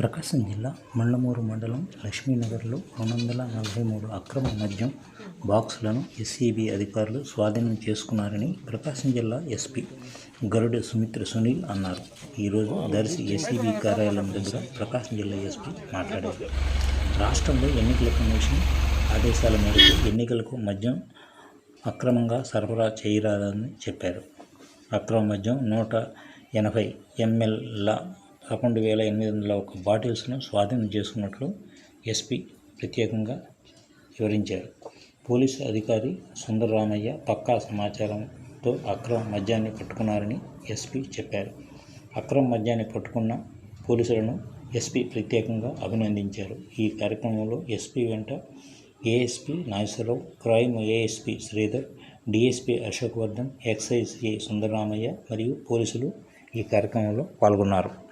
ప్రకాశం జిల్లా మండమూరు మండలం లక్ష్మీనగర్లో రెండు వందల నలభై మూడు అక్రమ మద్యం బాక్సులను ఎస్సీబీ అధికారులు స్వాధీనం చేసుకున్నారని ప్రకాశం జిల్లా ఎస్పీ గరుడ సుమిత్ర సునీల్ అన్నారు. ఈరోజు దర్శి ఎస్సీబీ కార్యాలయం దగ్గర ప్రకాశం జిల్లా ఎస్పీ మాట్లాడారు. రాష్ట్రంలో ఎన్నికల కమిషన్ ఆదేశాల మేరకు ఎన్నికలకు మద్యం అక్రమంగా సరఫరా చేయరాదని చెప్పారు. అక్రమ మద్యం నూట ఎనభై ఎంఎల్ల పదకొండు వేల ఎనిమిది వందల ఒక బాటిల్స్ను స్వాధీనం చేసుకున్నట్లు ఎస్పీ ప్రత్యేకంగా వివరించారు. పోలీసు అధికారి సుందరరామయ్య పక్కా సమాచారంతో అక్రమ మద్యాన్ని పట్టుకున్నారని ఎస్పీ చెప్పారు. అక్రమ మద్యాన్ని పట్టుకున్న పోలీసులను ఎస్పీ ప్రత్యేకంగా అభినందించారు. ఈ కార్యక్రమంలో ఎస్పీ వెంట ASP Nageswara Rao crime ASP Sridhar DSP Ashok Vardhan excise A Sundararamaiah మరియు పోలీసులు ఈ కార్యక్రమంలో పాల్గొన్నారు.